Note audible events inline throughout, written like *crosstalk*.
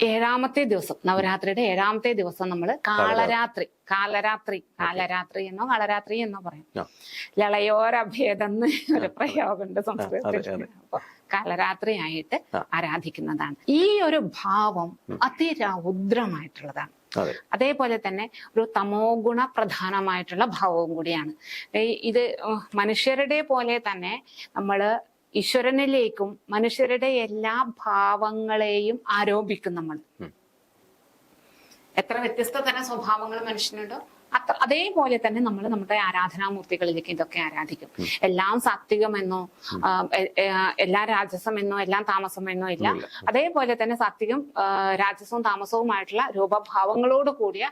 ഏഴാമത്തെ ദിവസം നവരാത്രിയുടെ ഏഴാമത്തെ ദിവസം നമ്മൾ കാളരാത്രി കാലരാത്രി കാലരാത്രി എന്നോ കാളരാത്രി എന്നോ പറയും. ലളയോരഭേദെന്ന് ലളയോരഭേദം എന്ന് ഒരു പ്രയോഗമുണ്ട് സംസ്കൃതത്തിൽ. കാലരാത്രിയായിട്ട്. ആരാധിക്കുന്നതാണ്. ഈ ഒരു ഭാവം അതിരൗദ്രമായിട്ടുള്ളതാണ് അതെ. അതേപോലെ തന്നെ ഒരു തമോ ഗുണ പ്രധാനമായിട്ടുള്ള ഭാവവും കൂടിയാണ്. ഇത് മനുഷ്യരുടെ പോലെ തന്നെ നമ്മൾ ഈശ്വരനിലേക്കും മനുഷ്യരുടെ എല്ലാ ഭാവങ്ങളെയും ആരോപിക്കും നമ്മൾ. എത്ര വ്യത്യസ്ത തരം സ്വഭാവങ്ങൾ മനുഷ്യനുണ്ടോ. അത്ര അതേപോലെ തന്നെ നമ്മൾ നമ്മുടെ ആരാധനാമൂർത്തികളിലേക്ക് ഇതൊക്കെ ആരാധിക്കും. എല്ലാം സാത്വികമെന്നോ എല്ലാം രാജസമെന്നോ എല്ലാം താമസമെന്നോ ഇല്ല. അതേപോലെ തന്നെ സാത്വികം രാജസവും താമസവുമായിട്ടുള്ള രൂപഭാവങ്ങളോട് കൂടിയ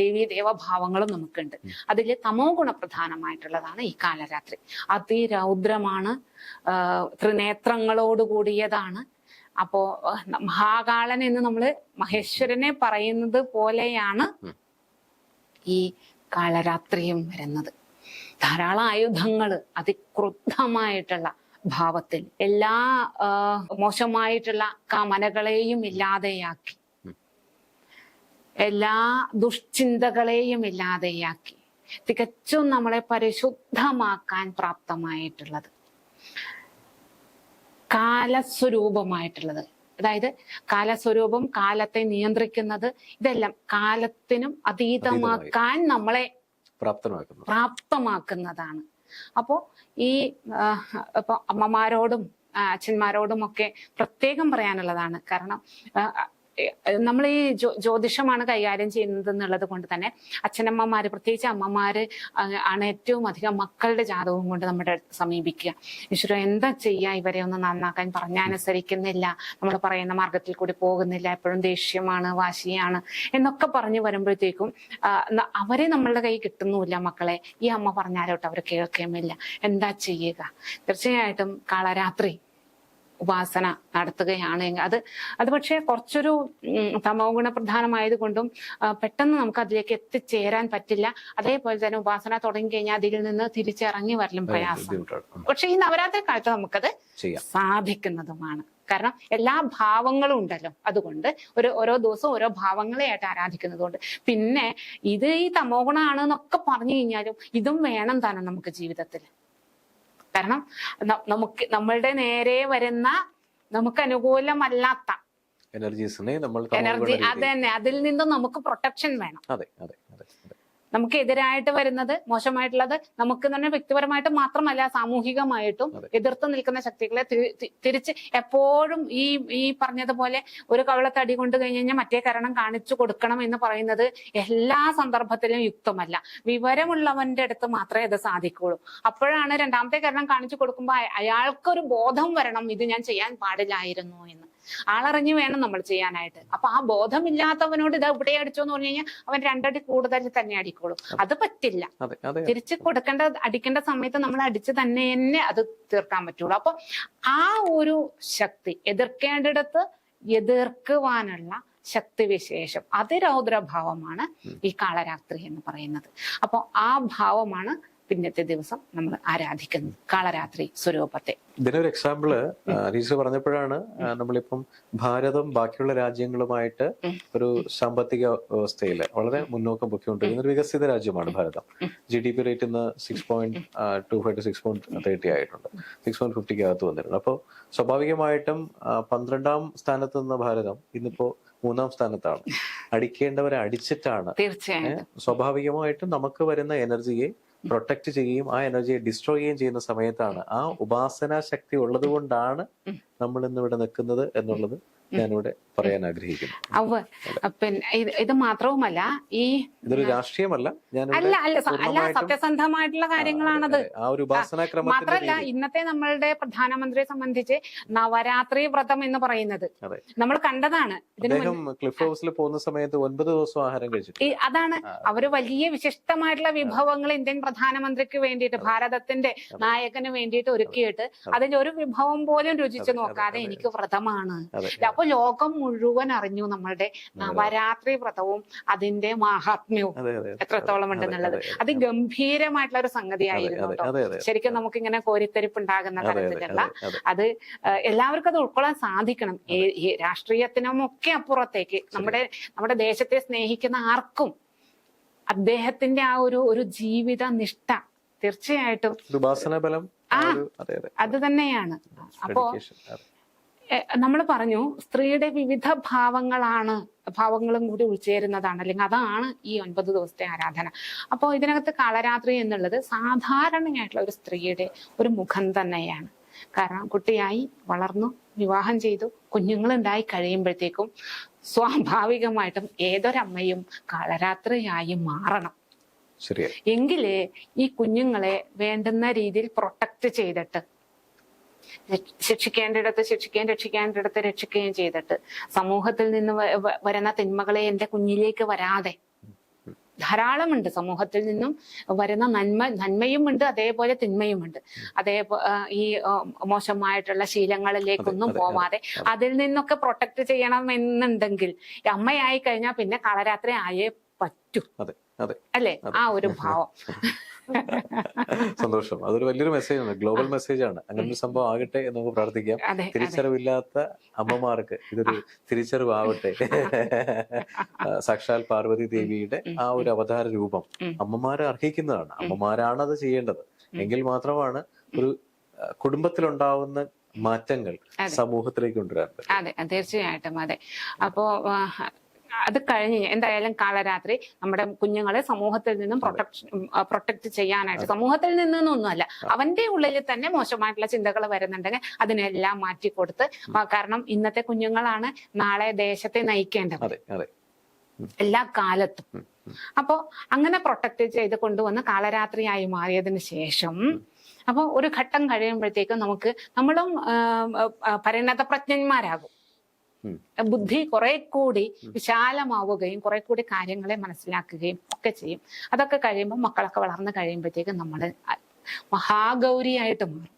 ദേവീ ദേവഭാവങ്ങളും നമുക്കുണ്ട്. അതിൽ തമോ ഗുണപ്രധാനമായിട്ടുള്ളതാണ് ഈ കാലരാത്രി. അതിരൗദ്രമാണ് ത്രിനേത്രങ്ങളോട് കൂടിയതാണ്. അപ്പോ മഹാകാളൻ എന്ന് നമ്മൾ മഹേശ്വരനെ പറയുന്നത് പോലെയാണ്. ഈ കാളരാത്രിയും വരുന്നത്. ധാരാളം ആയുധങ്ങൾ അതിക്രുദ്ധമായിട്ടുള്ള ഭാവത്തിൽ എല്ലാ മോശമായിട്ടുള്ള കാമനകളെയും ഇല്ലാതെയാക്കി. എല്ലാ ദുഷ്ചിന്തകളെയും ഇല്ലാതെയാക്കി. തികച്ചും നമ്മളെ പരിശുദ്ധമാക്കാൻ പ്രാപ്തമായിട്ടുള്ളത്. കാലസ്വരൂപമായിട്ടുള്ളത്. അതായത് കാലസ്വരൂപം കാലത്തെ നിയന്ത്രിക്കുന്നത് ഇതെല്ലാം കാലത്തിനും അതീതമാക്കാൻ നമ്മളെ പ്രാപ്തമാക്കുന്നു. പ്രാപ്തമാക്കുന്നതാണ്. അപ്പോ ഈ ഇപ്പൊ അമ്മമാരോടും അച്ഛന്മാരോടും ഒക്കെ പ്രത്യേകം പറയാനുള്ളതാണ്. കാരണം നമ്മൾ ഈ ജ്യോ- ജ്യോതിഷമാണ് കൈകാര്യം ചെയ്യുന്നത് എന്നുള്ളത് കൊണ്ട് തന്നെ അച്ഛനമ്മമാര് പ്രത്യേകിച്ച് അമ്മമാര് ആണ് ഏറ്റവും അധികം മക്കളുടെ ജാതകവും കൊണ്ട് നമ്മുടെ സമീപിക്കുക. ഈശ്വര എന്താ ചെയ്യാ? ഇവരെ ഒന്ന് നന്നാക്കാൻ പറഞ്ഞനുസരിക്കുന്നില്ല. നമ്മൾ പറയുന്ന മാർഗത്തിൽ കൂടി പോകുന്നില്ല. എപ്പോഴും ദേഷ്യമാണ് വാശിയാണ് എന്നൊക്കെ പറഞ്ഞു വരുമ്പോഴത്തേക്കും അവരെ നമ്മളുടെ കൈ കിട്ടുന്നുമില്ല മക്കളെ. ഈ അമ്മ പറഞ്ഞാലോട്ട് അവർ കേൾക്കുകയുമില്ല എന്താ ചെയ്യുക? തീർച്ചയായിട്ടും കാളരാത്രി ഉപാസന നടത്തുകയാണ്. അത് അത് പക്ഷേ കുറച്ചൊരു തമോ ഗുണ പ്രധാനമായത് കൊണ്ടും പെട്ടെന്ന് നമുക്ക് അതിലേക്ക് എത്തിച്ചേരാൻ പറ്റില്ല. അതേപോലെ തന്നെ ഉപാസന തുടങ്ങി കഴിഞ്ഞാൽ അതിൽ നിന്ന് തിരിച്ചിറങ്ങി വരലും പ്രയാസം. പക്ഷേ ഈ നവരാത്രി കാലത്ത് നമുക്കത് ചെയ്യാം. സാധിക്കുന്നതുമാണ്. കാരണം എല്ലാ ഭാവങ്ങളും ഉണ്ടല്ലോ. അതുകൊണ്ട് ഒരു ഓരോ ദിവസവും ഓരോ ഭാവങ്ങളെയായിട്ട് ആരാധിക്കുന്നത് കൊണ്ട് പിന്നെ ഇത് ഈ തമോ ഗുണമാണ് എന്നൊക്കെ പറഞ്ഞു കഴിഞ്ഞാലും ഇതും വേണം തന്നെ നമുക്ക് ജീവിതത്തിൽ. കാരണം നമുക്ക് നമ്മളുടെ നേരെ വരുന്ന നമുക്ക് അനുകൂലമല്ലാത്ത എനർജീസിനെ നമ്മൾ എനർജി അതെ തന്നെ അതിൽ നിന്നും നമുക്ക് പ്രൊട്ടക്ഷൻ വേണം. അതെ അതെ. നമുക്ക് എതിരായിട്ട് വരുന്നത് മോശമായിട്ടുള്ളത് നമുക്ക് തന്നെ വ്യക്തിപരമായിട്ട് മാത്രമല്ല സാമൂഹികമായിട്ടും. എതിർത്ത് നിൽക്കുന്ന ശക്തികളെ തിരിച്ച് എപ്പോഴും ഈ ഈ പറഞ്ഞതുപോലെ ഒരു കവളത്തടി കൊണ്ട് കഴിഞ്ഞ് കഴിഞ്ഞാൽ മറ്റേ കരണം കാണിച്ചു കൊടുക്കണം എന്ന് പറയുന്നത് എല്ലാ സന്ദർഭത്തിലും യുക്തമല്ല. വിവരമുള്ളവന്റെ അടുത്ത് മാത്രമേ അത് സാധിക്കുള്ളൂ അപ്പോഴാണ് രണ്ടാമത്തെ കരണം കാണിച്ചു കൊടുക്കുമ്പോൾ അയ- അയാൾക്കൊരു ബോധം വരണം ഇത് ഞാൻ ചെയ്യാൻ പാടില്ലായിരുന്നു എന്ന്. ആളറിഞ്ഞു വേണം നമ്മൾ ചെയ്യാനായിട്ട്. അപ്പൊ ആ ബോധമില്ലാത്തവനോട് ഇത് ഇവിടെ അടിച്ചോ എന്ന് പറഞ്ഞു കഴിഞ്ഞാൽ അവൻ രണ്ടടി കൂടുതൽ തന്നെ അടിക്കോളും. അത്. പറ്റില്ല. തിരിച്ച് കൊടുക്കേണ്ട അടിക്കേണ്ട സമയത്ത് നമ്മൾ അടിച്ച് തന്നെ തന്നെ അത് തീർക്കാൻ പറ്റുള്ളൂ. അപ്പൊ ആ ഒരു ശക്തി എതിർക്കേണ്ടിടത്ത് എതിർക്കുവാനുള്ള ശക്തിവിശേഷം. അതിരൗദ്രഭാവമാണ് ഈ കാളരാത്രി എന്ന് പറയുന്നത്. അപ്പോൾ ആ ഭാവമാണ് പിന്നത്തെ ദിവസം നമ്മൾ ആരാധിക്കുന്നത് കാളരാത്രി സ്വരൂപത്തെ. ഇതിനൊരു എക്സാമ്പിൾ അനീസ് പറഞ്ഞപ്പോഴാണ് നമ്മളിപ്പം ഭാരതം ബാക്കിയുള്ള രാജ്യങ്ങളുമായിട്ട് ഒരു സാമ്പത്തിക വ്യവസ്ഥയിൽ വളരെ മുന്നോക്കം പൊക്കിക്കൊണ്ടിരിക്കുന്ന ഒരു വികസിത രാജ്യമാണ് Bharatham. G D P rate ഇന്ന് six point two five to six point thirty ആയിട്ടുണ്ട്. സിക്സ് പോയിന്റ് ഫിഫ്റ്റിക്ക് അകത്ത് വന്നിട്ടുണ്ട് അപ്പോൾ സ്വാഭാവികമായിട്ടും പന്ത്രണ്ടാം സ്ഥാനത്ത് നിന്ന ഭാരതം ഇന്നിപ്പോ മൂന്നാം സ്ഥാനത്താണ്. അടിക്കേണ്ടവരെ അടിച്ചിട്ടാണ്. സ്വാഭാവികമായിട്ടും നമുക്ക് വരുന്ന എനർജിയെ പ്രൊട്ടക്ട് ചെയ്യുകയും ആ എനർജിയെ ഡിസ്ട്രോയ് ചെയ്യുകയും ചെയ്യുന്ന സമയത്താണ് ആ ഉപാസന ശക്തി ഉള്ളത് കൊണ്ടാണ് നമ്മൾ ഇന്ന് ഇവിടെ നിൽക്കുന്നത് എന്നുള്ളത് ഞാനിവിടെ പറയാൻ ആഗ്രഹിക്കുന്നു. അവ പിന്നെ ഇത് മാത്രവുമല്ല ഈ ഇതൊരു രാഷ്ട്രീയമല്ല. ഞാൻ അല്ല അല്ല സത്യസന്ധമായിട്ടുള്ള കാര്യങ്ങളാണത്. ആ ഒരു മാത്രല്ല ഇന്നത്തെ നമ്മളുടെ പ്രധാനമന്ത്രിയെ സംബന്ധിച്ച് നവരാത്രി വ്രതം എന്ന് പറയുന്നത് നമ്മൾ കണ്ടതാണ്. ക്ലിഫ് ഹൗസിൽ പോകുന്ന സമയത്ത് ഒൻപത് ദിവസം ആഹാരം കഴിച്ചു അതാണ്. അവർ വലിയ വിശിഷ്ടമായിട്ടുള്ള വിഭവങ്ങൾ ഇന്ത്യൻ പ്രധാനമന്ത്രിക്ക് വേണ്ടിയിട്ട് ഭാരതത്തിന്റെ നായകന് വേണ്ടിയിട്ട് ഒരുക്കിയിട്ട് അതിന്റെ ഒരു വിഭവം പോലും രുചിച്ചു നോക്കാതെ എനിക്ക് വ്രതമാണ്. അപ്പൊ ലോകം മുഴുവൻ അറിഞ്ഞു നമ്മളുടെ നവരാത്രി വ്രതവും അതിന്റെ മാഹാത്മ്യവും. എത്രത്തോളം ഉണ്ടെന്നുള്ളത്. അത് ഗംഭീരമായിട്ടുള്ള ഒരു സംഗതിയായിരുന്നു ശരിക്കും കേട്ടോ ഇങ്ങനെ കോരിത്തെരിപ്പ് ഉണ്ടാകുന്ന തരത്തിലുള്ള അതെ, എല്ലാവർക്കും അത് ഉൾക്കൊള്ളാൻ സാധിക്കണം. രാഷ്ട്രീയത്തിനും ഒക്കെ അപ്പുറത്തേക്ക് നമ്മുടെ നമ്മുടെ ദേശത്തെ സ്നേഹിക്കുന്ന ആർക്കും അദ്ദേഹത്തിന്റെ ആ ഒരു ഒരു ജീവിത നിഷ്ഠ തീർച്ചയായിട്ടും ഉപാസന ബലം ആ. അതെ തന്നെയാണ്. അപ്പോ നമ്മൾ പറഞ്ഞു സ്ത്രീയുടെ വിവിധ ഭാവങ്ങളാണ് ഭാവങ്ങളും കൂടി ഉൾച്ചേരുന്നതാണ്. അല്ലെങ്കിൽ അതാണ് ഈ ഒൻപത് ദിവസത്തെ ആരാധന. അപ്പോൾ ഇതിനകത്ത് കാളരാത്രി എന്നുള്ളത് സാധാരണയായിട്ടുള്ള ഒരു സ്ത്രീയുടെ ഒരു മുഖം തന്നെയാണ്. കാരണം കുട്ടിയായി വളർന്നു വിവാഹം ചെയ്തു കുഞ്ഞുങ്ങളുണ്ടായി കഴിയുമ്പോഴത്തേക്കും സ്വാഭാവികമായിട്ടും ഏതൊരമ്മയും കാളരാത്രിയായി മാറണം. എങ്കിലേ ഈ കുഞ്ഞുങ്ങളെ വേണ്ടുന്ന രീതിയിൽ പ്രൊട്ടക്ട് ചെയ്തിട്ട് ശിക്ഷിക്കേണ്ടിടത്ത് ശിക്ഷിക്കുകയും രക്ഷിക്കേണ്ടിടത്ത് രക്ഷിക്കുകയും ചെയ്തിട്ട് സമൂഹത്തിൽ നിന്ന് വരുന്ന തിന്മകളെ എന്റെ കുഞ്ഞിലേക്ക് വരാതെ. ധാരാളമുണ്ട് സമൂഹത്തിൽ നിന്നും വരുന്ന നന്മ നന്മയും ഉണ്ട് അതേപോലെ തിന്മയുമുണ്ട്. അതേ ഈ മോശമായിട്ടുള്ള ശീലങ്ങളിലേക്കൊന്നും പോവാതെ അതിൽ നിന്നൊക്കെ പ്രൊട്ടക്ട് ചെയ്യണം എന്നുണ്ടെങ്കിൽ അമ്മയായി കഴിഞ്ഞാൽ പിന്നെ കളരാത്രി ആയേ പറ്റൂ. അതെ അതെ. അല്ലേ? ആ ഒരു ഭാവം. *laughs* സന്തോഷം. അതൊരു വലിയൊരു മെസ്സേജ് ആണ്. ഗ്ലോബൽ മെസ്സേജ് ആണ്. അങ്ങനെ ഒരു സംഭവം ആകട്ടെ എന്ന് നമുക്ക് പ്രാർത്ഥിക്കാം. തിരിച്ചറിവില്ലാത്ത അമ്മമാർക്ക് ഇതൊരു തിരിച്ചറിവ് ആവട്ടെ *laughs* സാക്ഷാൽ പാർവതി ദേവിയുടെ ആ ഒരു അവതാര രൂപം. അമ്മമാരെ അർഹിക്കുന്നതാണ്. അമ്മമാരാണ് അത് ചെയ്യേണ്ടത്. എങ്കിൽ മാത്രമാണ് ഒരു കുടുംബത്തിലുണ്ടാവുന്ന മാറ്റങ്ങൾ സമൂഹത്തിലേക്ക് കൊണ്ടുവരാൻ അതെ തീർച്ചയായിട്ടും. അതെ. അപ്പോ അത് കഴിഞ്ഞ് എന്തായാലും കാലരാത്രി നമ്മുടെ കുഞ്ഞുങ്ങളെ സമൂഹത്തിൽ നിന്നും പ്രൊട്ടക്ഷൻ പ്രൊട്ടക്ട് ചെയ്യാനായിട്ട് സമൂഹത്തിൽ നിന്നൊന്നുമല്ല. അവന്റെ ഉള്ളിൽ തന്നെ മോശമായിട്ടുള്ള ചിന്തകൾ വരുന്നുണ്ടെങ്കിൽ അതിനെല്ലാം മാറ്റി കൊടുത്ത് കാരണം ഇന്നത്തെ കുഞ്ഞുങ്ങളാണ് നാളെ ദേശത്തെ നയിക്കേണ്ടത്. എല്ലാ കാലത്തും. അപ്പോ അങ്ങനെ പ്രൊട്ടക്ട് ചെയ്ത് കൊണ്ടുവന്ന് കാലരാത്രിയായി മാറിയതിന് ശേഷം അപ്പൊ ഒരു ഘട്ടം കഴിയുമ്പോഴത്തേക്കും നമുക്ക് നമ്മളും പരിണത പ്രജ്ഞന്മാരാകും. ബുദ്ധി കുറെ കൂടി വിശാലമാവുകയും കുറെ കൂടി കാര്യങ്ങളെ മനസ്സിലാക്കുകയും ഒക്കെ ചെയ്യും. അതൊക്കെ കഴിയുമ്പോൾ മക്കളൊക്കെ വളർന്നു കഴിയുമ്പോഴത്തേക്കും നമ്മൾ മഹാഗൗരിയായിട്ട് മാറും.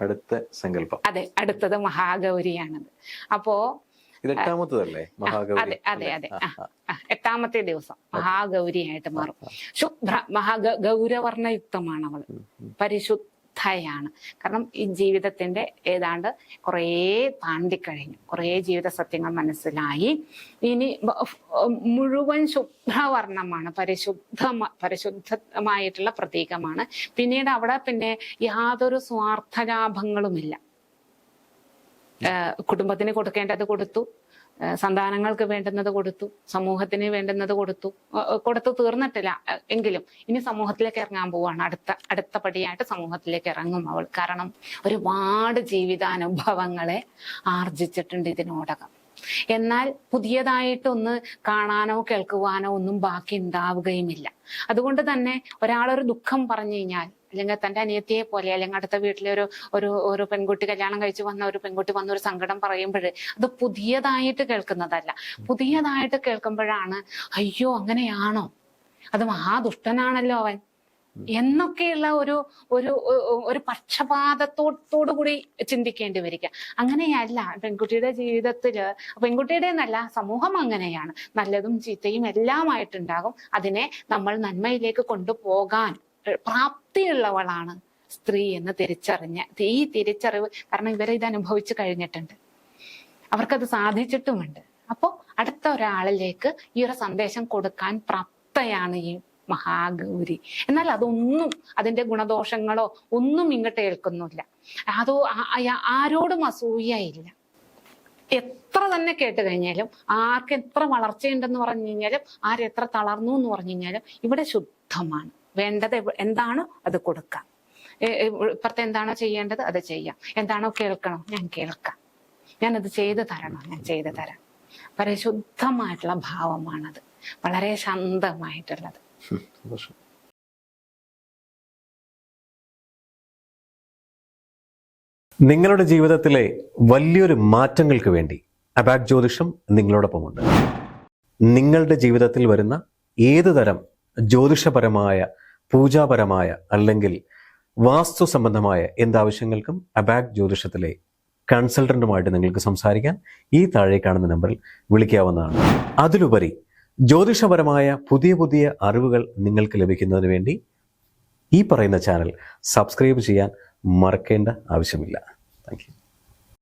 അടുത്ത സങ്കല്പം. അതെ അടുത്തത് മഹാഗൗരിയാണത്. അപ്പോ എട്ടാമത്തതല്ലേ? അതെ അതെ അതെ എട്ടാമത്തെ ദിവസം. മഹാഗൗരിയായിട്ട് മാറും. ശുഭ്ര മഹാ ഗൗരവർണയുക്തമാണ് പരിശുദ്ധ ഉം, ഉം. കാരണം ഈ ജീവിതത്തിന്റെ ഏതാണ്ട് കുറേ താണ്ടിക്കഴിഞ്ഞു. കുറേ ജീവിത സത്യങ്ങൾ മനസ്സിലായി. ഇനി മുഴുവൻ ശുഭ്രവർണമാണ്. പരിശുദ്ധ പരിശുദ്ധമായിട്ടുള്ള പ്രതീകമാണ്. പിന്നീട് അവിടെ പിന്നെ യാതൊരു സ്വാർത്ഥലാഭങ്ങളുമില്ല ലാഭങ്ങളുമില്ല. കുടുംബത്തിന് കൊടുക്കേണ്ടത് കൊടുത്തു. സന്താനങ്ങൾക്ക് വേണ്ടുന്നത് കൊടുത്തു സമൂഹത്തിന് വേണ്ടുന്നത് കൊടുത്തു കൊടുത്തു തീർന്നിട്ടില്ല. എങ്കിലും ഇനി സമൂഹത്തിലേക്ക് ഇറങ്ങാൻ പോവാണ്. അടുത്ത അടുത്ത പടിയായിട്ട് സമൂഹത്തിലേക്ക് ഇറങ്ങും അവൾ. കാരണം ഒരുപാട് ജീവിതാനുഭവങ്ങളെ ആർജിച്ചിട്ടുണ്ട് ഇതിനോടകം. എന്നാൽ പുതിയതായിട്ടൊന്ന് കാണാനോ കേൾക്കുവാനോ ഒന്നും ബാക്കി ഉണ്ടാവുകയുമില്ല. അതുകൊണ്ട് തന്നെ ഒരാളൊരു ദുഃഖം പറഞ്ഞു കഴിഞ്ഞാൽ അല്ലെങ്കിൽ തന്റെ അനിയത്തിയെ പോലെ അല്ലെങ്കിൽ അടുത്ത വീട്ടിലെ ഒരു ഒരു ഒരു പെൺകുട്ടി കല്യാണം കഴിച്ച് വന്ന ഒരു പെൺകുട്ടി വന്ന ഒരു സങ്കടം പറയുമ്പോൾ അത് പുതിയതായിട്ട് കേൾക്കുന്നതല്ല. പുതിയതായിട്ട് കേൾക്കുമ്പോഴാണ് അയ്യോ അങ്ങനെയാണോ? അത് മഹാദുഷ്ടനാണല്ലോ അവൻ. എന്നൊക്കെയുള്ള ഒരു ഒരു ഒരു പക്ഷപാതത്തോടു കൂടി ചിന്തിക്കേണ്ടി വരിക. അങ്ങനെയല്ല പെൺകുട്ടിയുടെ ജീവിതത്തിൽ പെൺകുട്ടിയുടെ എന്നല്ല സമൂഹം അങ്ങനെയാണ്. നല്ലതും ചീത്തയും എല്ലാമായിട്ടുണ്ടാകും. അതിനെ നമ്മൾ നന്മയിലേക്ക് കൊണ്ടുപോകാൻ പ്രാപ്തിയുള്ളവളാണ് സ്ത്രീ എന്ന് തിരിച്ചറിഞ്ഞ ഈ തിരിച്ചറിവ് കാരണം ഇവരെ ഇത് അനുഭവിച്ചു കഴിഞ്ഞിട്ടുണ്ട്. അവർക്കത് സാധിച്ചിട്ടുമുണ്ട്. അപ്പോൾ അടുത്ത ഒരാളിലേക്ക് ഈ ഒരു സന്ദേശം കൊടുക്കാൻ പ്രാപ്തയാണ് ഈ മഹാഗൗരി. എന്നാൽ അതൊന്നും അതിന്റെ ഗുണദോഷങ്ങളോ ഒന്നും ഇങ്ങോട്ട് ഏൽക്കുന്നില്ല. അതോ ആരോടും അസൂയയില്ല. എത്ര തന്നെ കേട്ട് കഴിഞ്ഞാലും ആർക്ക് എത്ര വളർച്ചയുണ്ടെന്ന് പറഞ്ഞു കഴിഞ്ഞാലും ആരെത്ര തളർന്നു എന്ന് പറഞ്ഞു കഴിഞ്ഞാലും ഇവിടെ ശുദ്ധമാണ്. വേണ്ടത് എന്താണ് അത് കൊടുക്കാം. ഇപ്പുറത്തെ എന്താണോ ചെയ്യേണ്ടത് അത് ചെയ്യാം. എന്താണോ കേൾക്കണോ ഞാൻ കേൾക്കാം. ഞാനത് ചെയ്തു തരണോ ഞാൻ ചെയ്തു തരാം. പരിശുദ്ധമായിട്ടുള്ള ഭാവമാണത്. വളരെ ശാന്തമായിട്ടുള്ളത്. നിങ്ങളുടെ ജീവിതത്തിലെ വലിയൊരു മാറ്റങ്ങൾക്ക് വേണ്ടി അബാക് ജ്യോതിഷം നിങ്ങളോടൊപ്പമുണ്ട്. നിങ്ങളുടെ ജീവിതത്തിൽ വരുന്ന ഏത് തരം ജ്യോതിഷപരമായ പൂജാപരമായ അല്ലെങ്കിൽ വാസ്തു സംബന്ധമായ എന്താവശ്യങ്ങൾക്കും അബാക് ജ്യോതിഷത്തിലെ കൺസൾട്ടന്റുമായിട്ട് നിങ്ങൾക്ക് സംസാരിക്കാൻ ഈ താഴെ കാണുന്ന നമ്പറിൽ വിളിക്കാവുന്നതാണ്. അതിലുപരി ജ്യോതിഷപരമായ പുതിയ പുതിയ അറിവുകൾ നിങ്ങൾക്ക് ലഭിക്കുന്നതിന് വേണ്ടി ഈ പറയുന്ന ചാനൽ സബ്സ്ക്രൈബ് ചെയ്യാൻ മറക്കേണ്ട ആവശ്യമില്ല. താങ്ക്